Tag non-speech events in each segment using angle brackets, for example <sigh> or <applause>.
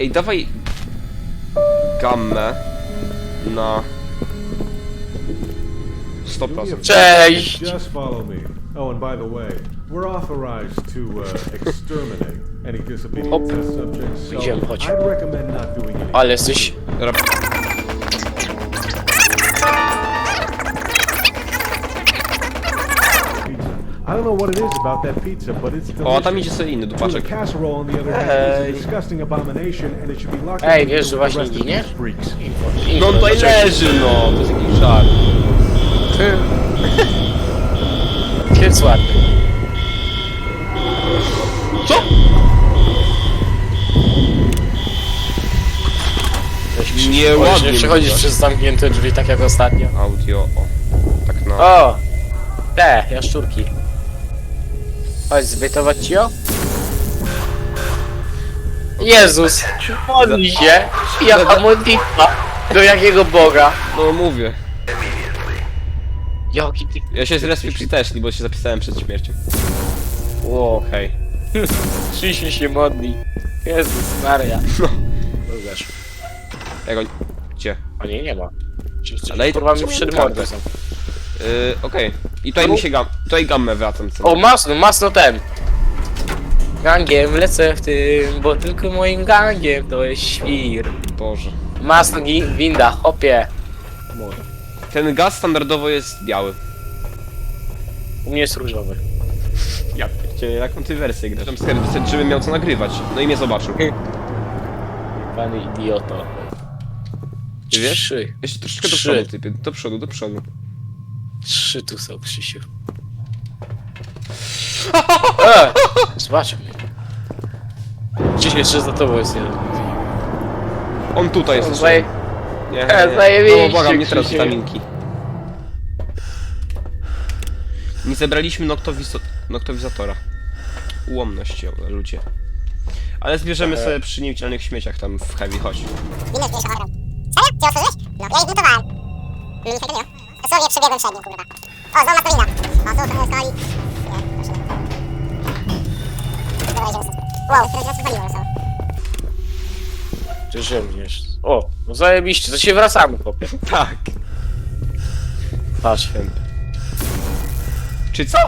Ej, dawaj... Gammę na... 100%. Cześć! Just follow me. Oh, and by the way, we're authorized to uh, exterminate any disobedient test subjects. So Idziemy, chodź. I'd recommend not doing any Ale jesteś... I don't know what it is about that pizza, but it's delicious. O, tam idzie sobie inny The dupaczek. casserole, on the other hand, Ej. is a disgusting abomination, and it should be locked Ej, up wiesz, with że the właśnie rest of ginie? these freaks. No on tutaj leży, no! To jest jakiś żart. Więc ładny. Co? Nie, Ładnie. ładnie. Nie przechodzisz wygląda. przez zamknięte drzwi tak jak ostatnio. Audio, o. Tak no. O! Te, jaszczurki. Chodź, zbytować ci ją? Jezus! Modli się! Jaka modlitwa! Do jakiego Boga? No mówię. Jaki ty... Ja się zrespię przy Tesli, bo się zapisałem przed śmiercią. Ło, Hej. <laughs> Krzysiu się modli. Jezus Maria. No. Wiesz, Jak on... Gdzie? a nie, nie ma. Czy, czy, Ale i- kurwa mi przed kartę? są. Yy, okej. I tutaj mi się gam... Tutaj gammę wracam. Co? O, masno, masno ten. Gangiem lecę w tym, bo tylko moim gangiem to jest świr. Boże. Masno gi- winda, hopie. Ten gaz standardowo jest biały. U mnie jest różowy. Ja pierdzielę, jaką ty wersję grasz? Tam skarb, żebym miał co nagrywać. No i mnie zobaczył. Pan idioto. Ty wiesz? Trzy. Jeszcze troszeczkę do Trzy. przodu, typie. Do przodu, do przodu. Trzy tu są, Krzysiu. <laughs> E, Zobaczmy. Krzysiu jeszcze za tobą jest jeden. On tutaj jest. Zaje- jeszcze. Nie, E, nie. zajebiście, No błagam, nie teraz Krzysiek. witaminki. Nie zebraliśmy noktowizo noktowizatora. Ułomność, o, ludzie. Ale zbierzemy sobie przy niewidzialnych śmieciach tam w heavy, chodź. Minus pierwszy organ. Serio? Ty otworzyłeś? No, ja ich zbutowałem. No nic takiego nie. Dosłownie przebiegłem przed nim, kurwa. O, znowu Mastorina. O, tu trochę. Nie, proszę nie. Dobra, idziemy stąd. Wow, teraz nas wywaliło ziemniesz? O, no zajebiście, to się wracamy, chłopie. <laughs> Tak. Patrz. Czy co?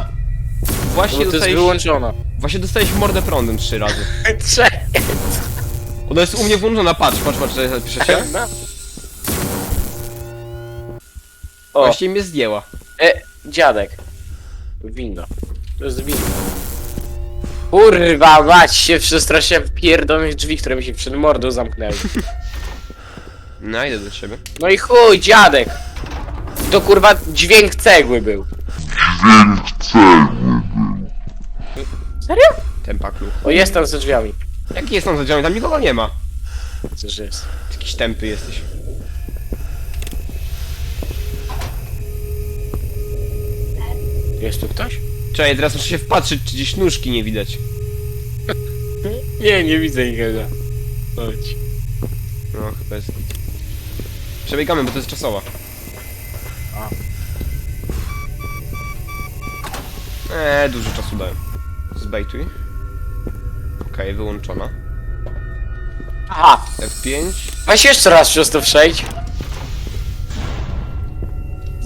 Właśnie No to jest dostałeś, wyłączona. właśnie dostałeś w mordę prądem trzy razy. <laughs> Trzech. Ona jest u mnie włączona, patrz, patrz, patrz, że pisze się. <laughs> O, Właśnie mnie zdjęła. e, dziadek. Winda. To jest winda. Kurwa, mać się przestraszyłem pierdolnych drzwi, które mi się przed mordą zamknęły. <laughs> No, idę do ciebie. No i chuj, dziadek! To kurwa dźwięk cegły był. Serio? Tempa kluch. O, jest tam za drzwiami. Jaki jest tam zadziałanie? Tam nikogo nie ma. Coś jest. Jakiś tępy jesteś. Jest tu ktoś? Czekaj, teraz muszę się wpatrzeć, czy gdzieś nóżki nie widać. <laughs> Nie, nie widzę nikogo. Chodź. No, chyba jest. Przebiegamy, bo to jest czasowa. A. Eee, dużo czasu dałem. Zbejtuj. Okej, wyłączona. Aha, F5. weź jeszcze raz przez to przejdź.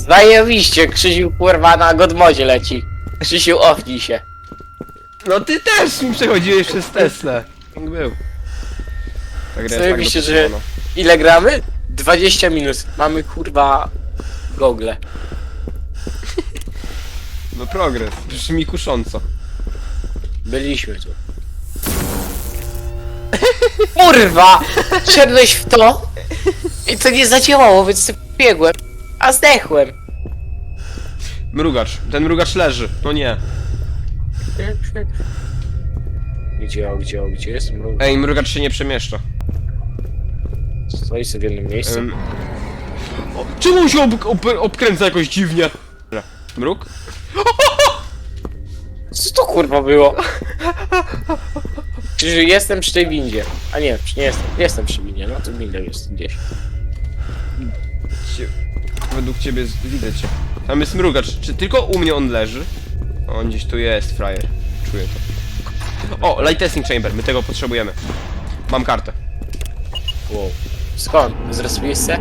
Zajebiście, Krzysiu kurwa na godmodzie leci. Krzysiu, ofnij się. No ty też mi przechodziłeś przez Tesla. Jak był. Ta gra jest tak Zajebiście, że... dopasowana. Ile gramy? 20 minut. Mamy kurwa... Gogle. <laughs> No progres. Brzmi mi kusząco. Byliśmy tu. Kurwa! Szedłeś w to i to nie zadziałało, więc ty biegłem, a zdechłem. Mrugacz. Ten mrugacz leży. No nie. Gdzie, o, gdzie, o, gdzie jest mruk? Ej, mrugacz się nie przemieszcza. Stoi sobie w jednym miejscu. Ym... O, czemu się ob ob obkręca jakoś dziwnie? Dobra. Mruk? Co to kurwa było? Czy jestem przy tej windzie? A nie, nie jestem. Jestem przy windzie, no to winda jest gdzieś. Cie... Według ciebie z- widzę cię. Tam jest mrugacz. Czy tylko u mnie on leży? On gdzieś tu jest, frajer. Czuję to. O, light testing chamber. My tego potrzebujemy. Mam kartę. Wow. Skąd? Zrespiłeś se?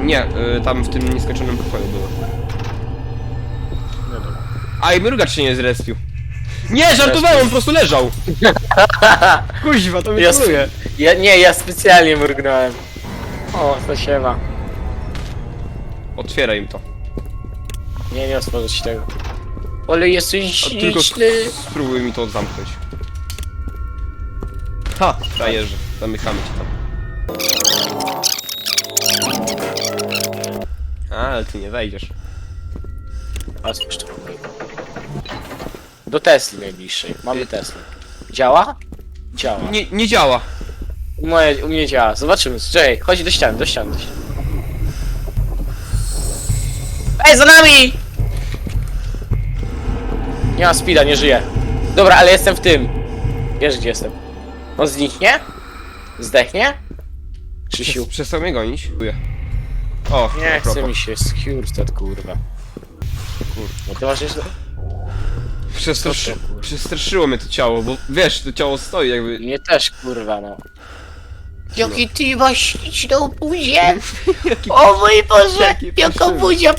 Nie, y, tam w tym nieskończonym pokoju było. No dobra. A i mrugacz się nie zrespił. Nie, żartowałem, on po prostu leżał. <laughs> Kuźwa, to mnie Ja, troluje. ja, nie, ja specjalnie mrugnąłem. O, to się ma. Otwieraj im to. Nie, nie otworzyć tego. Ale jesteś A tylko śliczny. spróbuj mi to zamknąć. Ha, frajerze. Zamykamy cię tam. A, ale ty nie wejdziesz. Otwórz to. Do Tesli najbliższej. Mamy Tesla. Działa? Działa. Nie, nie działa. Moje, u mnie działa. Zobaczymy. Czekaj, chodź do ściany, do ściany, do ściany. Ej, za nami! Nie ma speeda, nie żyje. Dobra, ale jestem w tym. Wiesz gdzie jestem. On zniknie? Zdechnie? Krzysiu. Przestał mnie gonić. Dziękuję. O, Nie chce mi się skurstad, kurwa. Kurwa. No ty masz jeszcze... Przestraszy... Kurwa? Przestraszyło mnie to ciało, bo wiesz, to ciało stoi jakby... Mnie też, kurwa, no. Jaki ty masz śliczną buzię! <laughs> O mój Boże! Jaki Jaka parszywy. buzia